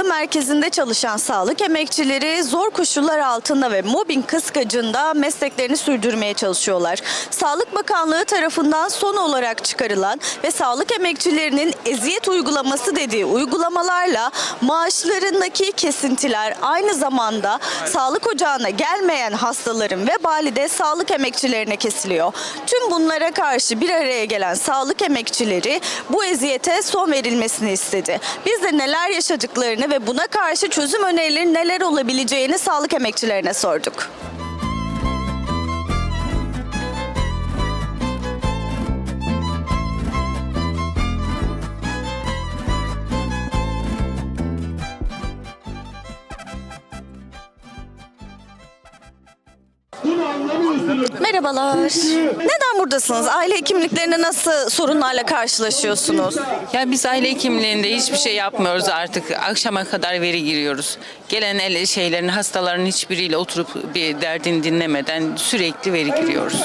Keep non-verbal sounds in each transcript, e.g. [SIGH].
Sağlığı Merkezi'nde çalışan sağlık emekçileri zor koşullar altında ve mobbing kıskacında mesleklerini sürdürmeye çalışıyorlar. Sağlık Bakanlığı tarafından son olarak çıkarılan ve sağlık emekçilerinin eziyet uygulaması dediği uygulamalarla maaşlarındaki kesintiler aynı zamanda sağlık ocağına gelmeyen hastaların vebali de sağlık emekçilerine kesiliyor. Tüm bunlara karşı bir araya gelen sağlık emekçileri bu eziyete son verilmesini istedi. Biz de neler yaşadıklarını ve buna karşı çözüm önerileri neler olabileceğini sağlık emekçilerine sorduk. Merhabalar. Neden buradasınız? Aile hekimliklerinde nasıl sorunlarla karşılaşıyorsunuz? Ya biz aile hekimliğinde hiçbir şey yapmıyoruz artık. Akşama kadar veri giriyoruz. Gelen el şeylerin, hastaların hiçbiriyle oturup bir derdini dinlemeden sürekli veri giriyoruz.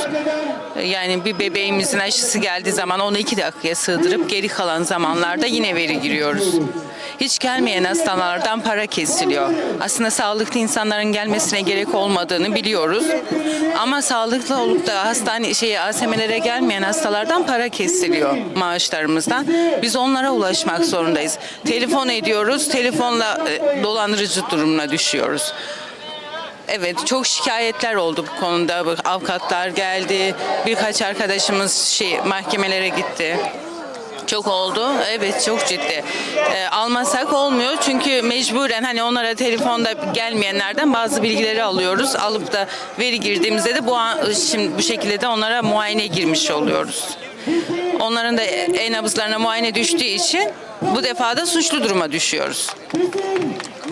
Yani bir bebeğimizin aşısı geldiği zaman onu iki dakikaya sığdırıp geri kalan zamanlarda yine veri giriyoruz. Hiç gelmeyen hastalardan para kesiliyor. Aslında sağlıklı insanların gelmesine gerek olmadığını biliyoruz. Ama sağlıklı olup da hastane şey ASM'lere gelmeyen hastalardan para kesiliyor maaşlarımızdan. Biz onlara ulaşmak zorundayız. Telefon ediyoruz, telefonla e, dolandırıcı durumuna düşüyoruz. Evet çok şikayetler oldu bu konuda. Avukatlar geldi. Birkaç arkadaşımız şey mahkemelere gitti. Çok oldu. Evet çok ciddi. Ee, almasak olmuyor çünkü mecburen hani onlara telefonda gelmeyenlerden bazı bilgileri alıyoruz. Alıp da veri girdiğimizde de bu an, şimdi bu şekilde de onlara muayene girmiş oluyoruz. Onların da en nabızlarına muayene düştüğü için bu defa da suçlu duruma düşüyoruz.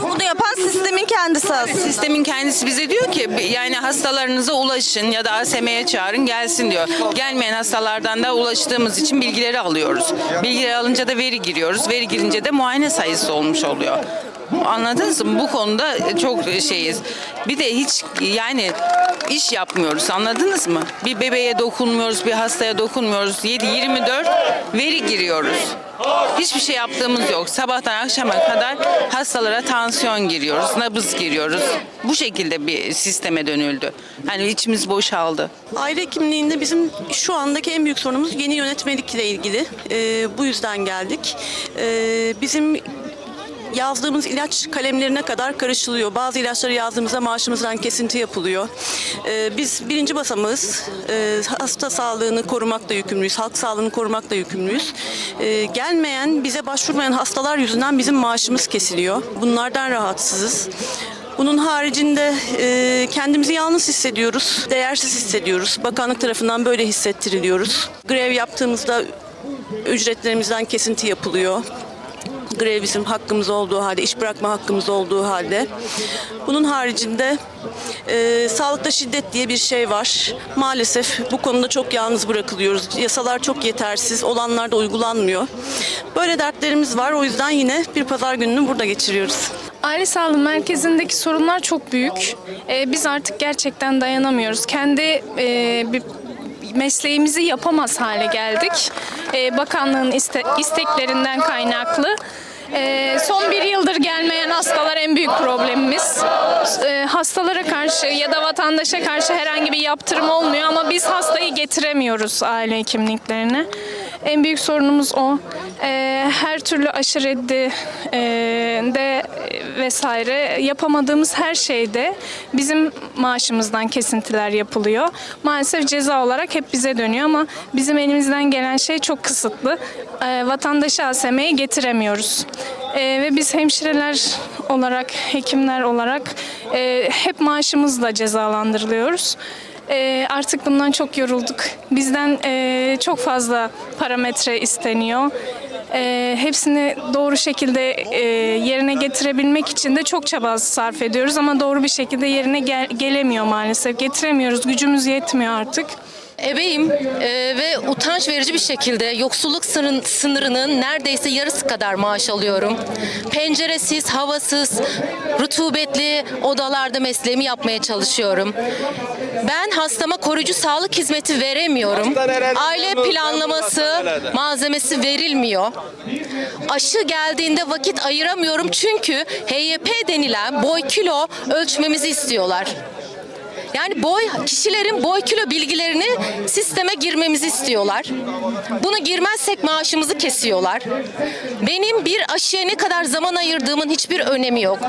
Bunu yapan sistemin kendisi aslında. Sistemin kendisi bize diyor ki yani hastalarınıza ulaşın ya da ASM'ye çağırın gelsin diyor. Gelmeyen hastalardan da ulaştığımız için bilgileri alıyoruz. Bilgileri alınca da veri giriyoruz. Veri girince de muayene sayısı olmuş oluyor. Anladınız mı? Bu konuda çok şeyiz. Bir de hiç yani iş yapmıyoruz anladınız mı? Bir bebeğe dokunmuyoruz, bir hastaya dokunmuyoruz. 7-24 veri giriyoruz. Hiçbir şey yaptığımız yok. Sabahtan akşama kadar hastalara tansiyon giriyoruz, nabız giriyoruz. Bu şekilde bir sisteme dönüldü. Hani içimiz boşaldı. Aile hekimliğinde bizim şu andaki en büyük sorunumuz yeni yönetmelikle ilgili. Ee, bu yüzden geldik. Ee, bizim yazdığımız ilaç kalemlerine kadar karışılıyor. Bazı ilaçları yazdığımızda maaşımızdan kesinti yapılıyor. Ee, biz birinci basamağız. Ee, hasta sağlığını korumakla yükümlüyüz. Halk sağlığını korumakla yükümlüyüz. Ee, gelmeyen, bize başvurmayan hastalar yüzünden bizim maaşımız kesiliyor. Bunlardan rahatsızız. Bunun haricinde e, kendimizi yalnız hissediyoruz, değersiz hissediyoruz. Bakanlık tarafından böyle hissettiriliyoruz. Grev yaptığımızda ücretlerimizden kesinti yapılıyor. Grev bizim hakkımız olduğu halde, iş bırakma hakkımız olduğu halde. Bunun haricinde e, sağlıkta şiddet diye bir şey var. Maalesef bu konuda çok yalnız bırakılıyoruz. Yasalar çok yetersiz, olanlar da uygulanmıyor. Böyle dertlerimiz var. O yüzden yine bir pazar gününü burada geçiriyoruz. Aile sağlığı merkezindeki sorunlar çok büyük. Ee, biz artık gerçekten dayanamıyoruz. Kendi e, bir mesleğimizi yapamaz hale geldik. Ee, bakanlığın iste- isteklerinden kaynaklı. Ee, son bir yıldır gelmeyen hastalar en büyük problemimiz. Ee, hastalara karşı ya da vatandaşa karşı herhangi bir yaptırım olmuyor ama biz hastayı getiremiyoruz aile hekimliklerine. En büyük sorunumuz o. Ee, her türlü aşı reddi e, de vesaire yapamadığımız her şeyde bizim maaşımızdan kesintiler yapılıyor. Maalesef ceza olarak hep bize dönüyor ama bizim elimizden gelen şey çok kısıtlı. Ee, vatandaşı ASM'ye getiremiyoruz. Ee, ve biz hemşireler olarak, hekimler olarak e, hep maaşımızla cezalandırılıyoruz. Ee, artık bundan çok yorulduk. Bizden e, çok fazla parametre isteniyor. Ee, hepsini doğru şekilde e, yerine getirebilmek için de çok çaba sarf ediyoruz ama doğru bir şekilde yerine gel- gelemiyor maalesef. Getiremiyoruz, gücümüz yetmiyor artık. Ebeyim e, ve utanç verici bir şekilde yoksulluk sınırın, sınırının neredeyse yarısı kadar maaş alıyorum. Penceresiz, havasız, rutubetli odalarda mesleğimi yapmaya çalışıyorum. Ben hastama koruyucu sağlık hizmeti veremiyorum. Aile planlaması malzemesi verilmiyor. Aşı geldiğinde vakit ayıramıyorum çünkü HYP denilen boy kilo ölçmemizi istiyorlar. Yani boy kişilerin boy kilo bilgilerini sisteme girmemizi istiyorlar. Bunu girmezsek maaşımızı kesiyorlar. Benim bir aşıya ne kadar zaman ayırdığımın hiçbir önemi yok.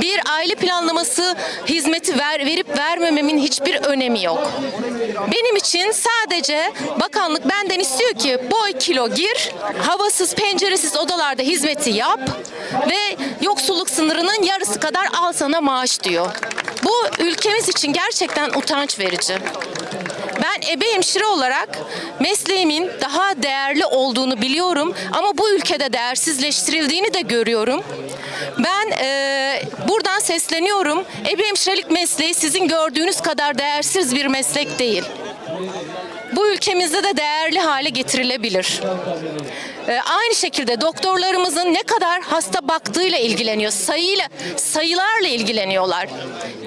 Bir aile planlaması hizmeti ver, verip vermememin hiçbir önemi yok. Benim için sadece bakanlık benden istiyor ki boy kilo gir, havasız penceresiz odalarda hizmeti yap ve yoksulluk sınırının yarısı kadar al sana maaş diyor. Bu ülkemiz için gerçekten utanç verici. Ben ebe hemşire olarak mesleğimin daha değerli olduğunu biliyorum ama bu ülkede değersizleştirildiğini de görüyorum. Ben eee, buradan sesleniyorum. Ebe hemşirelik mesleği sizin gördüğünüz kadar değersiz bir meslek değil. Bu ülkemizde de değerli hale getirilebilir. Ee, aynı şekilde doktorlarımızın ne kadar hasta baktığıyla ilgileniyor. Sayıyla, sayılarla ilgileniyorlar.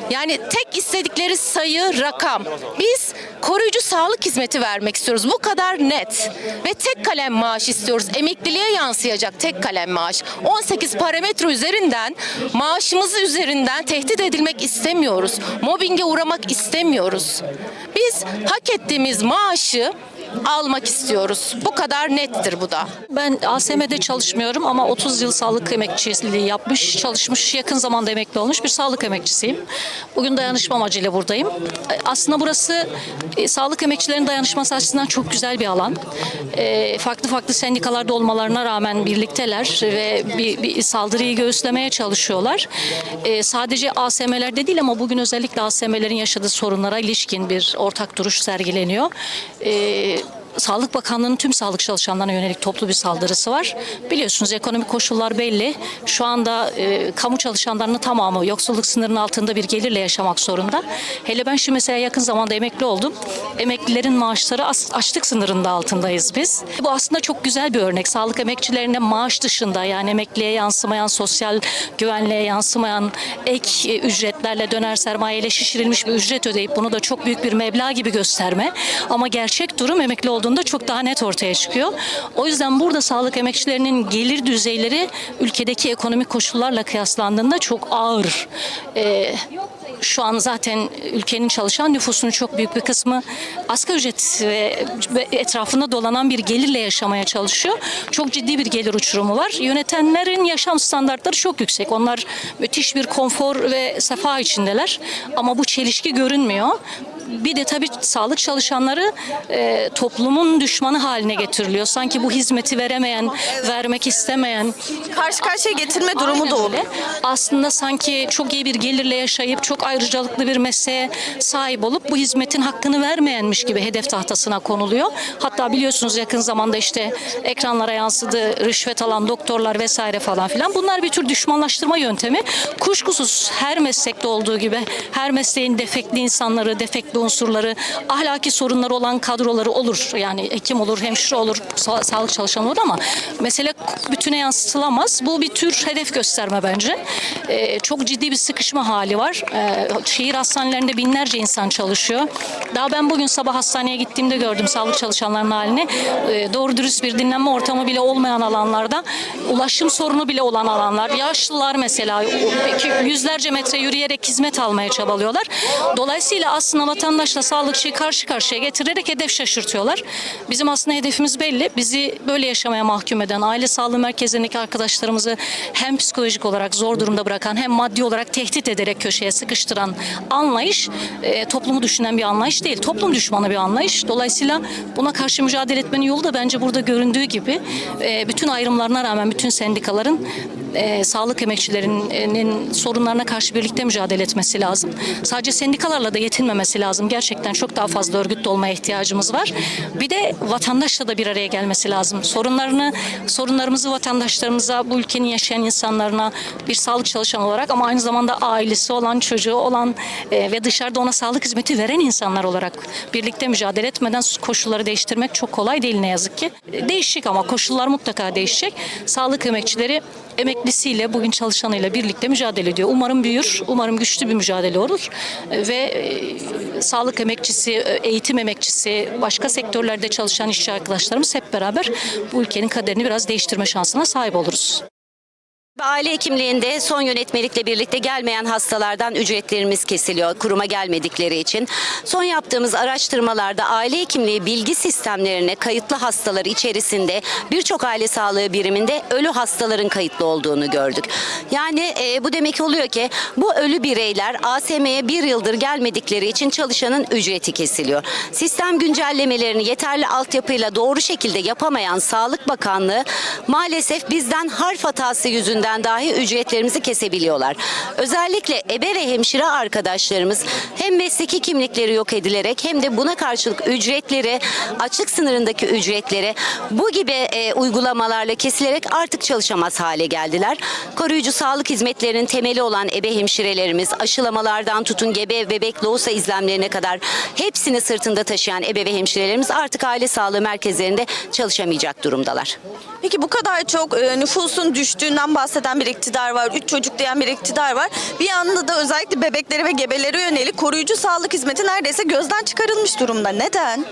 Yani tek istedikleri sayı, rakam. Biz koruyucu sağlık hizmeti vermek istiyoruz. Bu kadar net. Ve tek kalem maaş istiyoruz. Emekliliğe yansıyacak tek kalem maaş. 18 parametre üzerinden, maaşımızı üzerinden tehdit edilmek istemiyoruz. Mobbinge uğramak istemiyoruz. Biz hak ettiğimiz maaşı almak istiyoruz. Bu kadar nettir bu da. Ben ASM'de çalışmıyorum ama 30 yıl sağlık emekçiliği yapmış, çalışmış, yakın zamanda emekli olmuş bir sağlık emekçisiyim. Bugün dayanışma amacıyla buradayım. E, Aslında burası e, sağlık emekçilerinin dayanışması açısından çok güzel bir alan. E, farklı farklı sendikalarda olmalarına rağmen birlikteler ve bir, bir saldırıyı göğüslemeye çalışıyorlar. E, sadece ASM'lerde değil ama bugün özellikle ASM'lerin yaşadığı sorunlara ilişkin bir ortak duruş sergileniyor. E, Sağlık Bakanlığı'nın tüm sağlık çalışanlarına yönelik toplu bir saldırısı var. Biliyorsunuz ekonomik koşullar belli. Şu anda e, kamu çalışanlarının tamamı yoksulluk sınırının altında bir gelirle yaşamak zorunda. Hele ben şimdi mesela yakın zamanda emekli oldum. Emeklilerin maaşları açlık sınırında altındayız biz. Bu aslında çok güzel bir örnek. Sağlık emekçilerine maaş dışında yani emekliye yansımayan, sosyal güvenliğe yansımayan ek e, ücretlerle döner sermayeyle şişirilmiş bir ücret ödeyip bunu da çok büyük bir meblağ gibi gösterme. Ama gerçek durum emekli olduğunda çok daha net ortaya çıkıyor. O yüzden burada sağlık emekçilerinin gelir düzeyleri ülkedeki ekonomik koşullarla kıyaslandığında çok ağır. Ee, şu an zaten ülkenin çalışan nüfusunun çok büyük bir kısmı asgari ücret ve etrafında dolanan bir gelirle yaşamaya çalışıyor. Çok ciddi bir gelir uçurumu var. Yönetenlerin yaşam standartları çok yüksek. Onlar müthiş bir konfor ve sefa içindeler. Ama bu çelişki görünmüyor. Bir de tabii sağlık çalışanları e, toplumun düşmanı haline getiriliyor. Sanki bu hizmeti veremeyen, vermek istemeyen, Karşı karşıya getirme durumu da oluyor. öyle. Aslında sanki çok iyi bir gelirle yaşayıp çok ayrıcalıklı bir mesleğe sahip olup bu hizmetin hakkını vermeyenmiş gibi hedef tahtasına konuluyor. Hatta biliyorsunuz yakın zamanda işte ekranlara yansıdı rüşvet alan doktorlar vesaire falan filan. Bunlar bir tür düşmanlaştırma yöntemi. Kuşkusuz her meslekte olduğu gibi her mesleğin defekli insanları, defekli unsurları, ahlaki sorunları olan kadroları olur. Yani hekim olur, hemşire olur, sa- sağlık çalışanı olur ama mesele bütüne yansıtılamaz. Bu bir tür hedef gösterme bence. Ee, çok ciddi bir sıkışma hali var. Ee, şehir hastanelerinde binlerce insan çalışıyor. Daha ben bugün sabah hastaneye gittiğimde gördüm sağlık çalışanlarının halini. Ee, doğru dürüst bir dinlenme ortamı bile olmayan alanlarda, ulaşım sorunu bile olan alanlar, yaşlılar mesela yüzlerce metre yürüyerek hizmet almaya çabalıyorlar. Dolayısıyla aslında vatandaşla sağlıkçıyı karşı karşıya getirerek hedef şaşırtıyorlar. Bizim aslında hedefimiz belli. Bizi böyle yaşamaya mahkum eden aile sağlığı merkezlerindeki arkadaşlarımızı hem psikolojik olarak zor durumda bırakan hem maddi olarak tehdit ederek köşeye sıkıştıran anlayış e, toplumu düşünen bir anlayış değil. Toplum düşmanı bir anlayış. Dolayısıyla buna karşı mücadele etmenin yolu da bence burada göründüğü gibi e, bütün ayrımlarına rağmen bütün sendikaların e, sağlık emekçilerinin sorunlarına karşı birlikte mücadele etmesi lazım. Sadece sendikalarla da yetinmemesi lazım. Gerçekten çok daha fazla örgütlü olmaya ihtiyacımız var. Bir de vatandaşla da bir araya gelmesi lazım. Sorunlarını, sorunlarımızı vatandaşlarımıza, bu ülkenin yaşayan insanlarına bir sağlık çalışanı olarak ama aynı zamanda ailesi olan, çocuğu olan e, ve dışarıda ona sağlık hizmeti veren insanlar olarak birlikte mücadele etmeden koşulları değiştirmek çok kolay değil ne yazık ki. Değişecek ama koşullar mutlaka değişecek. Sağlık emekçileri emeklisiyle, bugün çalışanıyla birlikte mücadele ediyor. Umarım büyür, umarım güçlü bir mücadele olur ve e, sağlık emekçisi, e, eğitim emekçisi, başka sektörlerde çalışan işçi arkadaşlarımız hep beraber bu ülkenin kaderini biraz değiştirme şansına sahip oluruz. Aile hekimliğinde son yönetmelikle birlikte gelmeyen hastalardan ücretlerimiz kesiliyor kuruma gelmedikleri için. Son yaptığımız araştırmalarda aile hekimliği bilgi sistemlerine kayıtlı hastalar içerisinde birçok aile sağlığı biriminde ölü hastaların kayıtlı olduğunu gördük. Yani e, bu demek oluyor ki bu ölü bireyler ASM'ye bir yıldır gelmedikleri için çalışanın ücreti kesiliyor. Sistem güncellemelerini yeterli altyapıyla doğru şekilde yapamayan Sağlık Bakanlığı maalesef bizden harf hatası yüzünden dahi ücretlerimizi kesebiliyorlar. Özellikle ebe ve hemşire arkadaşlarımız hem mesleki kimlikleri yok edilerek hem de buna karşılık ücretleri açlık sınırındaki ücretleri bu gibi e, uygulamalarla kesilerek artık çalışamaz hale geldiler. Koruyucu sağlık hizmetlerinin temeli olan ebe hemşirelerimiz aşılamalardan tutun gebe bebek loğusa izlemlerine kadar hepsini sırtında taşıyan ebe ve hemşirelerimiz artık aile sağlığı merkezlerinde çalışamayacak durumdalar. Peki bu kadar çok e, nüfusun düştüğünden bahseden bir iktidar var. Üç çocuk diyen bir iktidar var. Bir yanda da özellikle bebeklere ve gebelere yönelik koruyucu sağlık hizmeti neredeyse gözden çıkarılmış durumda. Neden?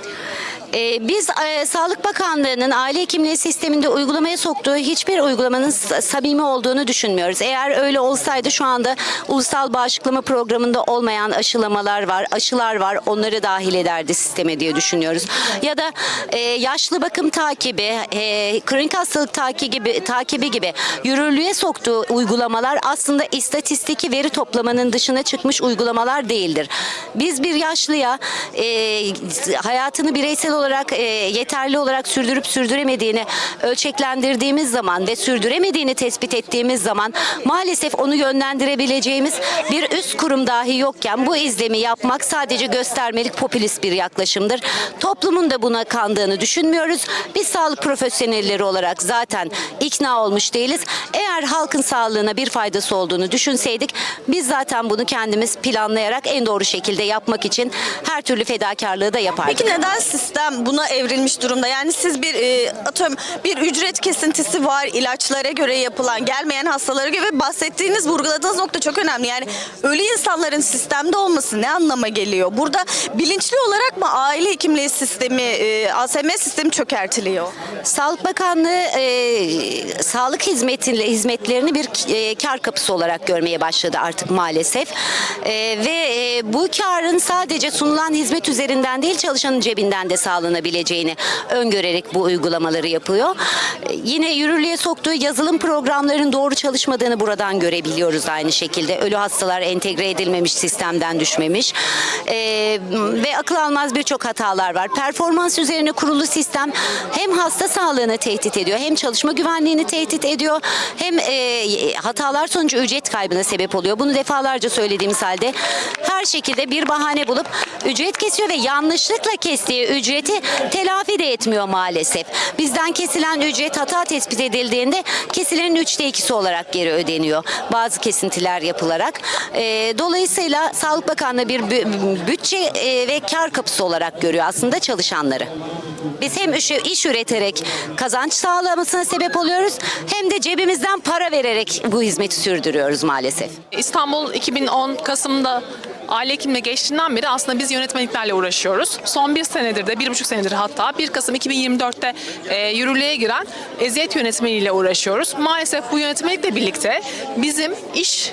Ee, biz e, Sağlık Bakanlığı'nın aile hekimliği sisteminde uygulamaya soktuğu hiçbir uygulamanın samimi olduğunu düşünmüyoruz. Eğer öyle olsaydı şu anda ulusal bağışıklama programında olmayan aşılamalar var, aşılar var. Onları dahil ederdi sisteme diye düşünüyoruz. Ya da e, yaşlı bakım takibi, e, kronik hastalık takibi gibi, takibi gibi yürürlüğe soktuğu uygulamalar aslında istatistiki veri toplamanın dışına çıkmış uygulamalar değildir. Biz bir yaşlıya e, hayatını bireysel olarak e, yeterli olarak sürdürüp sürdüremediğini ölçeklendirdiğimiz zaman ve sürdüremediğini tespit ettiğimiz zaman maalesef onu yönlendirebileceğimiz bir üst kurum dahi yokken bu izlemi yapmak sadece göstermelik popülist bir yaklaşımdır. Toplumun da buna kandığını düşünmüyoruz. Biz sağlık profesyonelleri olarak zaten ikna olmuş değiliz. Eğer halkın sağlığına bir faydası olduğunu düşünseydik biz zaten bunu kendimiz planlayarak en doğru şekilde yapmak için her türlü fedakarlığı da yapardık. Peki neden sistem buna evrilmiş durumda? Yani siz bir e, atıyorum bir ücret kesintisi var ilaçlara göre yapılan gelmeyen hastalara göre ve bahsettiğiniz vurguladığınız nokta çok önemli. Yani ölü insanların sistemde olması ne anlama geliyor? Burada bilinçli olarak mı aile hekimliği sistemi, e, ASM sistemi çökertiliyor? Sağlık Bakanlığı e, sağlık hizmetiyle hizmetlerini bir e, kar kapısı olarak görmeye başladı artık maalesef. E, ve e, bu karın sadece sunulan hizmet üzerinden değil çalışanın cebinden de sağlanabileceğini öngörerek bu uygulamaları yapıyor. E, yine yürürlüğe soktuğu yazılım programlarının doğru çalışmadığını buradan görebiliyoruz aynı şekilde. Ölü hastalar entegre edilmemiş sistemden düşmemiş. E, ve akıl almaz birçok hatalar var. Performans üzerine kurulu sistem hem hasta sağlığını tehdit ediyor hem çalışma güvenliğini tehdit ediyor hem e, hatalar sonucu ücret kaybına sebep oluyor. Bunu defalarca söylediğimiz halde her şekilde bir bahane bulup ücret kesiyor ve yanlışlıkla kestiği ücreti telafi de etmiyor maalesef. Bizden kesilen ücret hata tespit edildiğinde kesilenin üçte ikisi olarak geri ödeniyor. Bazı kesintiler yapılarak. E, dolayısıyla Sağlık Bakanlığı bir bü- bütçe e, ve kar kapısı olarak görüyor aslında çalışanları. Biz hem iş, üreterek kazanç sağlamasına sebep oluyoruz hem de cebimizden para vererek bu hizmeti sürdürüyoruz maalesef. İstanbul 2010 Kasım'da aile hekimliğine geçtiğinden beri aslında biz yönetmeliklerle uğraşıyoruz. Son bir senedir de, bir buçuk senedir hatta 1 Kasım 2024'te e, yürürlüğe giren eziyet yönetmeliğiyle uğraşıyoruz. Maalesef bu yönetmelikle birlikte bizim iş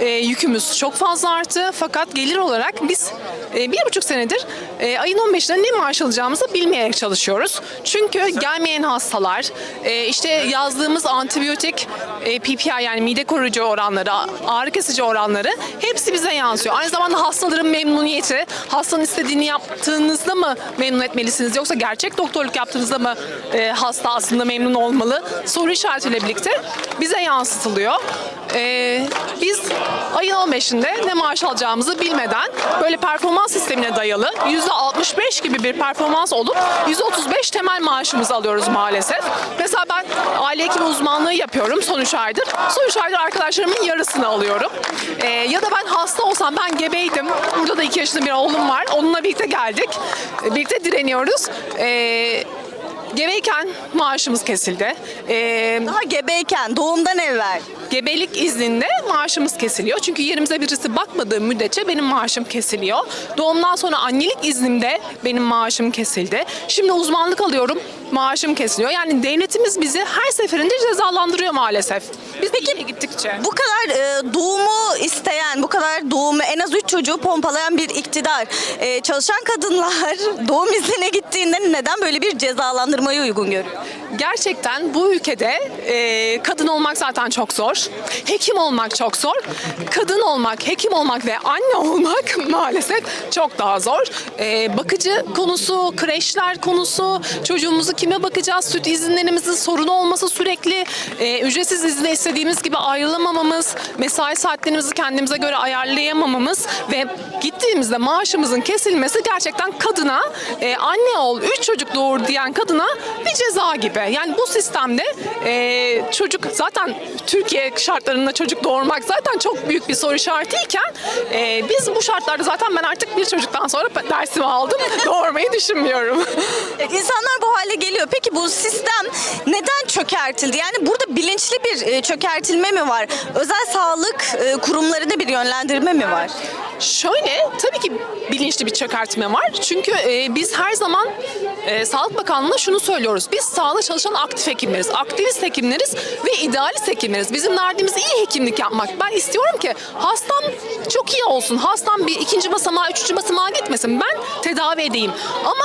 e, yükümüz çok fazla arttı fakat gelir olarak biz e, bir buçuk senedir e, ayın 15'inde ne maaş alacağımızı bilmeyerek çalışıyoruz. Çünkü gelmeyen hastalar, e, işte yazdığımız antibiyotik, e, PPI yani mide koruyucu oranları, ağrı kesici oranları hepsi bize yansıyor. Aynı zamanda hastaların memnuniyeti, hastanın istediğini yaptığınızda mı memnun etmelisiniz yoksa gerçek doktorluk yaptığınızda mı e, hasta aslında memnun olmalı? Soru işaretiyle birlikte bize yansıtılıyor. E, biz ayın 15'inde ne maaş alacağımızı bilmeden böyle performans sistemine dayalı %65 gibi bir performans olup %35 temel maaşımızı alıyoruz maalesef. Mesela ben aile hekimi uzmanlığı yapıyorum son 3 aydır. Son 3 aydır arkadaşlarımın yarısını alıyorum. Ee, ya da ben hasta olsam ben gebeydim. Burada da 2 yaşında bir oğlum var. Onunla birlikte geldik. Ee, Birlikte direniyoruz. Ee, gebeyken maaşımız kesildi. Ee, Daha gebeyken, doğumdan evvel. Gebelik izninde maaşımız kesiliyor. Çünkü yerimize birisi bakmadığı müddetçe benim maaşım kesiliyor. Doğumdan sonra annelik iznimde benim maaşım kesildi. Şimdi uzmanlık alıyorum, maaşım kesiliyor. Yani devletimiz bizi her seferinde cezalandırıyor maalesef. Biz Peki, gittikçe. Bu kadar e, doğumu isteyen, bu kadar doğumu en az 3 çocuğu pompalayan bir iktidar. E, çalışan kadınlar [LAUGHS] doğum iznine gittiğinde neden böyle bir cezalandırmayı uygun görüyor? Gerçekten bu ülkede e, kadın olmak zaten çok zor. Hekim olmak çok zor. Kadın olmak, hekim olmak ve anne [LAUGHS] olmak maalesef çok daha zor. E, bakıcı konusu, kreşler konusu, çocuğumuzu kime bakacağız, süt izinlerimizin sorunu olması sürekli, e, ücretsiz izne istediğimiz gibi ayrılamamamız, mesai saatlerimizi kendimize göre ayarlayamamamız ve gittiğimizde maaşımızın kesilmesi gerçekten kadına e, anne ol, üç çocuk doğur diyen kadına bir ceza gibi. Yani bu sistemde e, çocuk zaten Türkiye şartlarında çocuk doğurmak zaten çok büyük bir soru işaretiyken e, biz bu şartlarda zaten ben artık bir çocuktan sonra dersimi aldım. [LAUGHS] Doğurmayı düşünmüyorum. İnsanlar bu hale geliyor. Peki bu sistem neden çökertildi? Yani burada bilinçli bir e, çökertilme mi var? Özel sağlık e, kurumlarında bir yönlendirme mi var? Şöyle tabii ki bilinçli bir çökertme var. Çünkü e, biz her zaman e, Sağlık Bakanlığı'na şunu söylüyoruz. Biz sağlık çalışan aktif hekimleriz. Aktivist hekimleriz ve idealist hekimleriz. Bizim derdimiz iyi hekimlik yapmak. Ben istiyorum ki hastam çok iyi olsun. Hastam bir ikinci basamağa, üçüncü basamağa gitmesin. Ben tedavi edeyim. Ama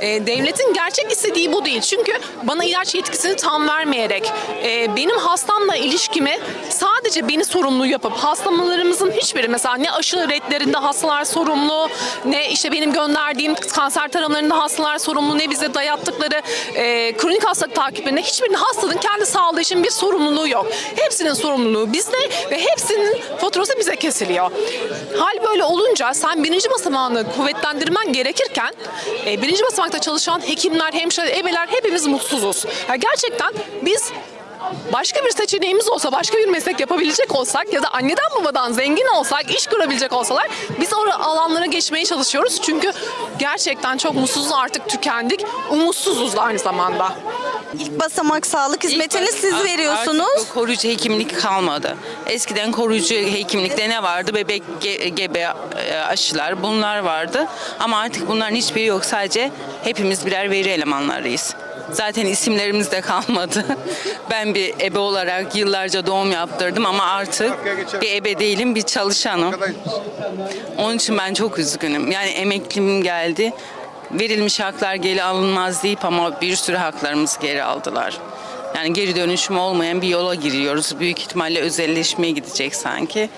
e, devletin gerçek istediği bu değil. Çünkü bana ilaç yetkisini tam vermeyerek e, benim hastamla ilişkimi sadece beni sorumlu yapıp hastalarımızın hiçbiri mesela ne aşı redlerinde hastalar sorumlu ne işte benim gönderdiğim kanser taramalarında hastalar sorumlu ne bize dayattıkları e, kronik hastalık takiplerinde hiçbirinin hastanın kendi sağlığı için bir sorumluluğu yok. Hepsinin sorumluluğu bizde ve hepsinin faturası bize kesiliyor. Hal böyle olunca sen birinci basamağını kuvvetlendirmen gerekirken e, birinci basamakta çalışan hekimler, hemşire, ebeler hepimiz mutsuzuz. Yani gerçekten biz başka bir seçeneğimiz olsa, başka bir meslek yapabilecek olsak ya da anneden babadan zengin olsak, iş kurabilecek olsalar biz o alanlara geçmeye çalışıyoruz. Çünkü gerçekten çok mutsuzuz artık tükendik. Umutsuzuz da aynı zamanda. İlk basamak sağlık hizmetini siz Artık veriyorsunuz. o koruyucu hekimlik kalmadı. Eskiden koruyucu hekimlikte ne vardı? Bebek ge- gebe e, aşılar bunlar vardı. Ama artık bunların hiçbiri yok. Sadece hepimiz birer veri elemanlarıyız. Zaten isimlerimiz de kalmadı. [LAUGHS] Ben bir ebe olarak yıllarca doğum yaptırdım ama artık bir ebe değilim, bir çalışanım. Onun için ben çok üzgünüm. Yani emeklim geldi. Verilmiş haklar geri alınmaz deyip ama bir sürü haklarımızı geri aldılar. Yani geri dönüşüm olmayan bir yola giriyoruz. Büyük ihtimalle özelleşmeye gidecek sanki.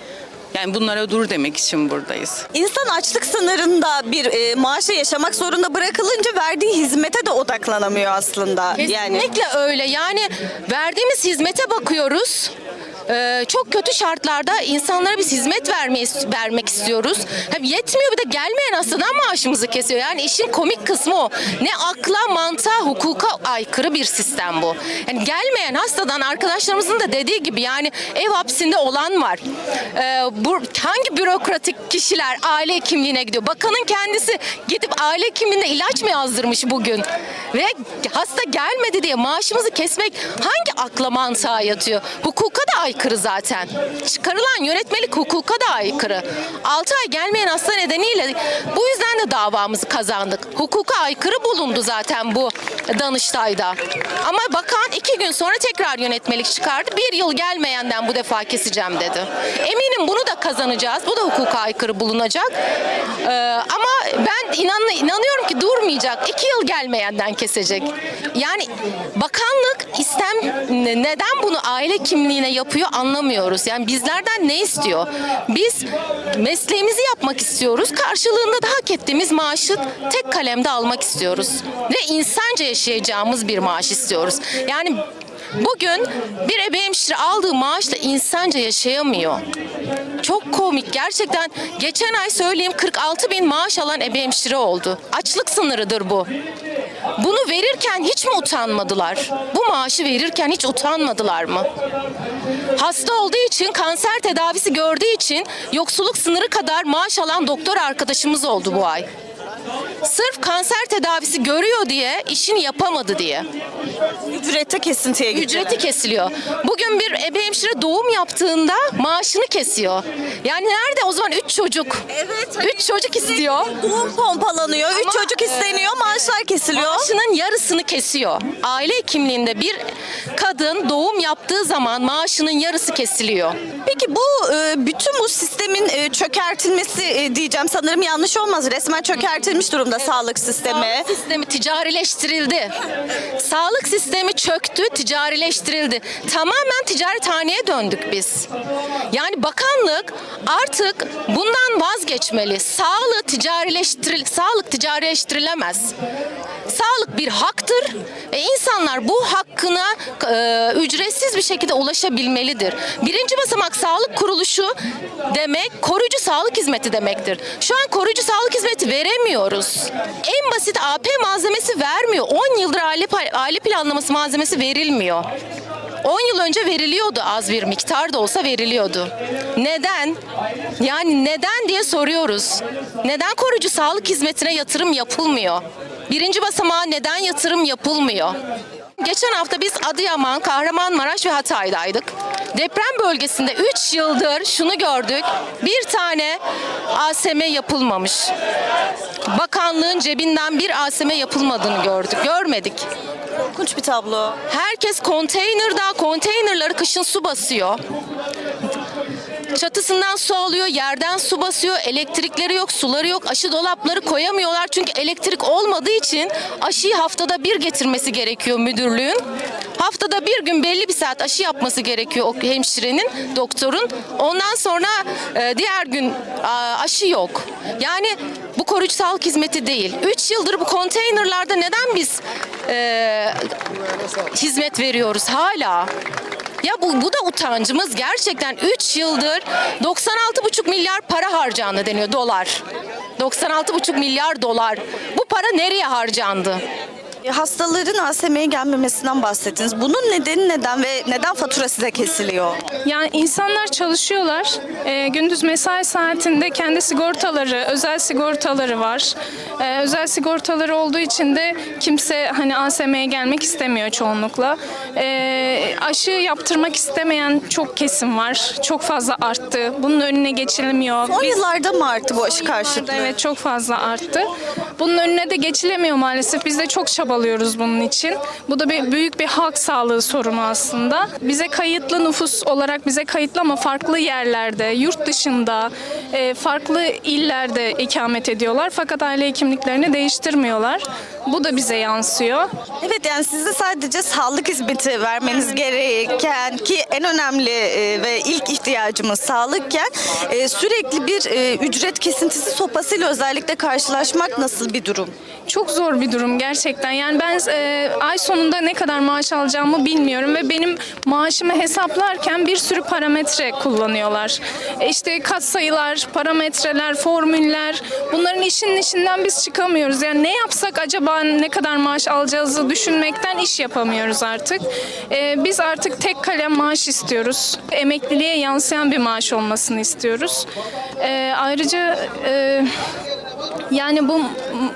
Yani bunlara dur demek için buradayız. İnsan açlık sınırında bir e, maaşla yaşamak zorunda bırakılınca verdiği hizmete de odaklanamıyor aslında. Yani Kesinlikle öyle. Yani verdiğimiz hizmete bakıyoruz. Ee, çok kötü şartlarda insanlara biz hizmet vermeyi vermek istiyoruz. Hem yetmiyor bir de gelmeyen hastadan maaşımızı kesiyor. Yani işin komik kısmı o. Ne akla, mantığa, hukuka aykırı bir sistem bu. Yani gelmeyen hastadan arkadaşlarımızın da dediği gibi yani ev hapsinde olan var. Ee, bu hangi bürokratik kişiler aile hekimliğine gidiyor? Bakanın kendisi gidip aile hekimliğine ilaç mı yazdırmış bugün? Ve hasta gelmedi diye maaşımızı kesmek hangi akla mantığa yatıyor? Hukuka da aykırı aykırı zaten. Çıkarılan yönetmelik hukuka da aykırı. 6 ay gelmeyen hasta nedeniyle bu yüzden de davamızı kazandık. Hukuka aykırı bulundu zaten bu Danıştay'da. Ama bakan iki gün sonra tekrar yönetmelik çıkardı. Bir yıl gelmeyenden bu defa keseceğim dedi. Eminim bunu da kazanacağız. Bu da hukuka aykırı bulunacak. Ee, ama ben inan, inanıyorum ki durmayacak. İki yıl gelmeyenden kesecek. Yani bakanlık istem neden bunu aile kimliğine yapıyor anlamıyoruz. Yani bizlerden ne istiyor? Biz mesleğimizi yapmak istiyoruz. Karşılığında da hak ettiğimiz maaşı tek kalemde almak istiyoruz. Ve insanca yaşayacağımız bir maaş istiyoruz. Yani Bugün bir ebe hemşire aldığı maaşla insanca yaşayamıyor. Çok komik gerçekten. Geçen ay söyleyeyim 46 bin maaş alan ebe hemşire oldu. Açlık sınırıdır bu. Bunu verirken hiç mi utanmadılar? Bu maaşı verirken hiç utanmadılar mı? Hasta olduğu için, kanser tedavisi gördüğü için yoksulluk sınırı kadar maaş alan doktor arkadaşımız oldu bu ay. Sırf kanser tedavisi görüyor diye, işini yapamadı diye. Ücrette kesintiye gidiyor. Ücreti kesiliyor. Bugün bir ebe hemşire doğum yaptığında maaşını kesiyor. Yani nerede o zaman 3 çocuk? Evet. 3 çocuk istiyor. Doğum pompalanıyor, üç çocuk isteniyor, maaşlar kesiliyor. Maaşının yarısını kesiyor. Aile hekimliğinde bir kadın doğum yaptığı zaman maaşının yarısı kesiliyor. Peki bu e, bütün bu sistemin e, çökertilmesi e, diyeceğim sanırım yanlış olmaz. Resmen çökertilmiş durumda sağlık sistemi. Sağlık sistemi ticarileştirildi. Sağlık sistemi çöktü, ticarileştirildi. Tamamen ticarethaneye döndük biz. Yani bakanlık artık bundan vazgeçmeli. Sağlığı ticarileştiril sağlık ticarileştirilemez. Sağlık bir haktır ve insanlar bu hakkına e, ücretsiz bir şekilde ulaşabilmelidir. Birinci basamak sağlık kuruluşu demek koruyucu sağlık hizmeti demektir. Şu an koruyucu sağlık hizmeti veremiyoruz. En basit AP malzemesi vermiyor. 10 yıldır aile, aile planlaması malzemesi verilmiyor. 10 yıl önce veriliyordu az bir miktar da olsa veriliyordu. Neden? Yani neden diye soruyoruz. Neden koruyucu sağlık hizmetine yatırım yapılmıyor? Birinci basamağa neden yatırım yapılmıyor? Geçen hafta biz Adıyaman, Kahramanmaraş ve Hatay'daydık. Deprem bölgesinde 3 yıldır şunu gördük. Bir tane ASM yapılmamış. Bakanlığın cebinden bir ASM yapılmadığını gördük. Görmedik. Korkunç bir tablo. Herkes konteynerda, konteynerları kışın su basıyor. Çatısından su alıyor, yerden su basıyor, elektrikleri yok, suları yok, aşı dolapları koyamıyorlar. Çünkü elektrik olmadığı için aşıyı haftada bir getirmesi gerekiyor müdürlüğün. Haftada bir gün belli bir saat aşı yapması gerekiyor o hemşirenin, doktorun. Ondan sonra e, diğer gün aşı yok. Yani bu koruyucu sağlık hizmeti değil. 3 yıldır bu konteynerlarda neden biz e, hizmet veriyoruz hala? Ya bu, bu da utancımız gerçekten 3 yıldır 96,5 milyar para harcandı deniyor dolar. 96,5 milyar dolar. Bu para nereye harcandı? E, Hastaların ASM'ye gelmemesinden bahsettiniz. Bunun nedeni neden ve neden fatura size kesiliyor? Yani insanlar çalışıyorlar. Ee, gündüz mesai saatinde kendi sigortaları, özel sigortaları var. Ee, özel sigortaları olduğu için de kimse hani ASM'ye gelmek istemiyor çoğunlukla. Ee, aşı yaptırmak istemeyen çok kesim var. Çok fazla arttı. Bunun önüne geçilemiyor. Son Biz- yıllarda mı arttı bu aşı karşıtlığı? Evet çok fazla arttı. Bunun önüne de geçilemiyor maalesef. Biz de çok çabalıyoruz bunun için. Bu da bir büyük bir halk sağlığı sorunu aslında. Bize kayıtlı nüfus olarak bize kayıtlı ama farklı yerlerde, yurt dışında, e, farklı illerde ikamet ediyorlar. Fakat aile hekimliklerini değiştirmiyorlar. Bu da bize yansıyor. Evet yani size sadece sağlık hizmeti vermeniz gereken ki en önemli e, ve ilk ihtiyacımız sağlıkken e, sürekli bir ücret kesintisi sopasıyla özellikle karşılaşmak nasıl bir durum? Çok zor bir durum gerçekten. Yani ben e, ay sonunda ne kadar maaş alacağımı bilmiyorum ve benim maaşımı hesaplarken bir sürü parametre kullanıyorlar. E, işte katsayılar, parametreler, formüller. Bunların işinin içinden biz çıkamıyoruz. Yani ne yapsak acaba ne kadar maaş alacağızı düşünmekten iş yapamıyoruz artık. E, biz artık tek kalem maaş istiyoruz. Emekliliğe yansıyan bir maaş olmasını istiyoruz. E, ayrıca e, Yani bu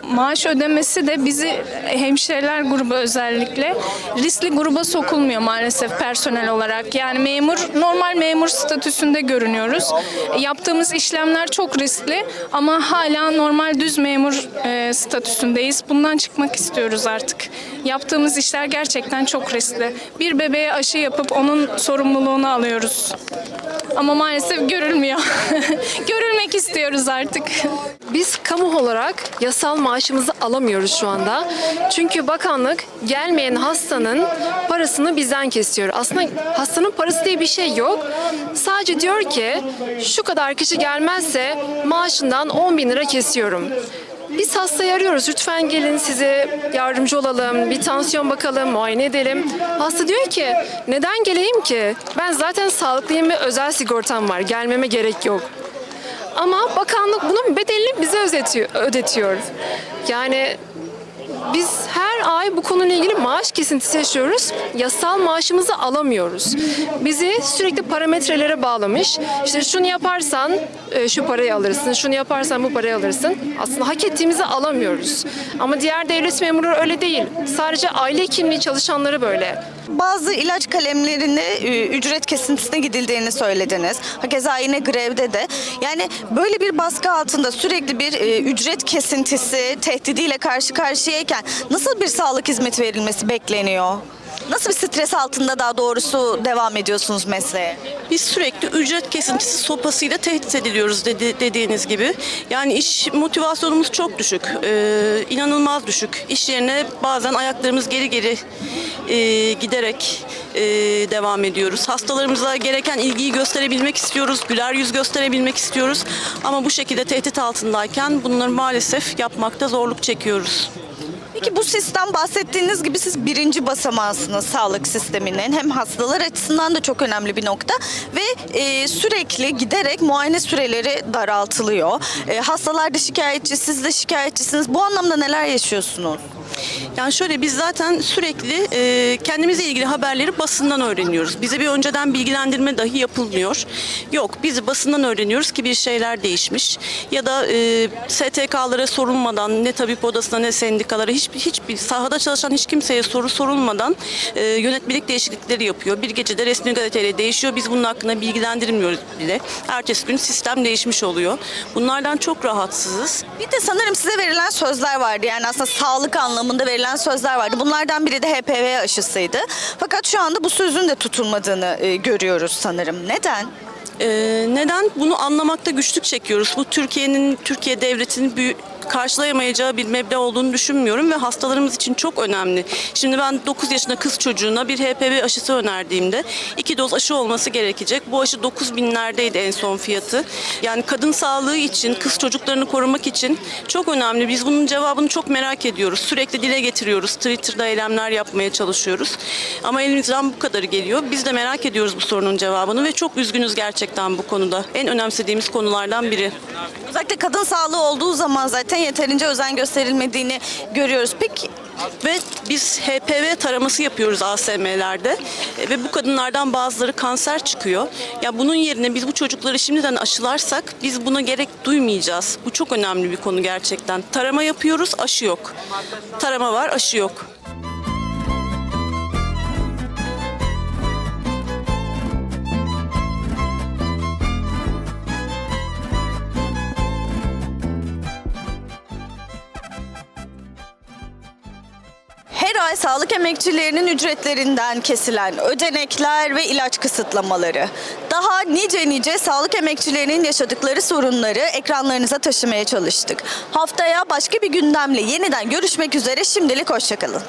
maaş ödemesi de bizi hemşireler grubu özellikle riskli gruba sokulmuyor maalesef personel olarak. Yani memur normal memur statüsünde görünüyoruz. Yaptığımız işlemler çok riskli ama hala normal düz memur e, statüsündeyiz. Bundan çıkmak istiyoruz artık. Yaptığımız işler gerçekten çok riskli. Bir bebeğe aşı yapıp onun sorumluluğunu alıyoruz. Ama maalesef görülmüyor. [LAUGHS] Görülmek istiyoruz artık. Biz kamu olarak yasal maaşımızı alamıyoruz şu anda. Çünkü bakanlık gelmeyen hastanın parasını bizden kesiyor. Aslında hastanın parası diye bir şey yok. Sadece diyor ki şu kadar kişi gelmezse maaşından 10 bin lira kesiyorum. Biz hastayı arıyoruz. Lütfen gelin size yardımcı olalım. Bir tansiyon bakalım, muayene edelim. Hasta diyor ki neden geleyim ki? Ben zaten sağlıklıyım ve özel sigortam var. Gelmeme gerek yok. Ama bakanlık bunun bedelini bize özetiyor, ödetiyor. Yani biz her ay bu konuyla ilgili maaş kesintisi yaşıyoruz. Yasal maaşımızı alamıyoruz. Bizi sürekli parametrelere bağlamış. İşte şunu yaparsan e, şu parayı alırsın, şunu yaparsan bu parayı alırsın. Aslında hak ettiğimizi alamıyoruz. Ama diğer devlet memurları öyle değil. Sadece aile hekimliği çalışanları böyle. Bazı ilaç kalemlerine e, ücret kesintisine gidildiğini söylediniz. Hakeza yine grevde de. Yani böyle bir baskı altında sürekli bir e, ücret kesintisi tehdidiyle karşı karşıyayken nasıl bir sağlık hizmeti verilmesi bekleniyor? Nasıl bir stres altında daha doğrusu devam ediyorsunuz mesleğe? Biz sürekli ücret kesintisi sopasıyla tehdit ediliyoruz dedi, dediğiniz gibi. Yani iş motivasyonumuz çok düşük. Ee, inanılmaz düşük. İş yerine bazen ayaklarımız geri geri e, giderek e, devam ediyoruz. Hastalarımıza gereken ilgiyi gösterebilmek istiyoruz. Güler yüz gösterebilmek istiyoruz. Ama bu şekilde tehdit altındayken bunları maalesef yapmakta zorluk çekiyoruz. Peki bu sistem bahsettiğiniz gibi siz birinci basamağısınız sağlık sisteminin. Hem hastalar açısından da çok önemli bir nokta ve e, sürekli giderek muayene süreleri daraltılıyor. E, hastalar da şikayetçi, siz de şikayetçisiniz. Bu anlamda neler yaşıyorsunuz? Yani şöyle biz zaten sürekli e, kendimizle ilgili haberleri basından öğreniyoruz. Bize bir önceden bilgilendirme dahi yapılmıyor. Yok biz basından öğreniyoruz ki bir şeyler değişmiş. Ya da e, STK'lara sorulmadan ne tabip odasına ne sendikalara hiç, hiçbir sahada çalışan hiç kimseye soru sorulmadan e, yönetmelik değişiklikleri yapıyor. Bir gecede resmi gazeteyle değişiyor. Biz bunun hakkında bilgilendirilmiyoruz bile. Ertesi gün sistem değişmiş oluyor. Bunlardan çok rahatsızız. Bir de sanırım size verilen sözler vardı. Yani aslında sağlık anlamında verilen sözler vardı. Bunlardan biri de HPV aşısıydı. Fakat şu anda bu sözün de tutulmadığını e, görüyoruz sanırım. Neden? Ee, neden? Bunu anlamakta güçlük çekiyoruz. Bu Türkiye'nin, Türkiye devletinin büyük karşılayamayacağı bir meblağ olduğunu düşünmüyorum ve hastalarımız için çok önemli. Şimdi ben 9 yaşında kız çocuğuna bir HPV aşısı önerdiğimde iki doz aşı olması gerekecek. Bu aşı 9 binlerdeydi en son fiyatı. Yani kadın sağlığı için, kız çocuklarını korumak için çok önemli. Biz bunun cevabını çok merak ediyoruz. Sürekli dile getiriyoruz. Twitter'da eylemler yapmaya çalışıyoruz. Ama elimizden bu kadarı geliyor. Biz de merak ediyoruz bu sorunun cevabını ve çok üzgünüz gerçekten bu konuda. En önemsediğimiz konulardan biri. Özellikle kadın sağlığı olduğu zaman zaten yeterince özen gösterilmediğini görüyoruz. Peki Ve biz HPV taraması yapıyoruz ASM'lerde E, ve bu kadınlardan bazıları kanser çıkıyor. Ya bunun yerine biz bu çocukları şimdiden aşılarsak biz buna gerek duymayacağız. Bu çok önemli bir konu gerçekten. Tarama yapıyoruz, aşı yok. Tarama var, aşı yok. Ay sağlık emekçilerinin ücretlerinden kesilen ödenekler ve ilaç kısıtlamaları. Daha nice nice sağlık emekçilerinin yaşadıkları sorunları ekranlarınıza taşımaya çalıştık. Haftaya başka bir gündemle yeniden görüşmek üzere. Şimdilik hoşçakalın.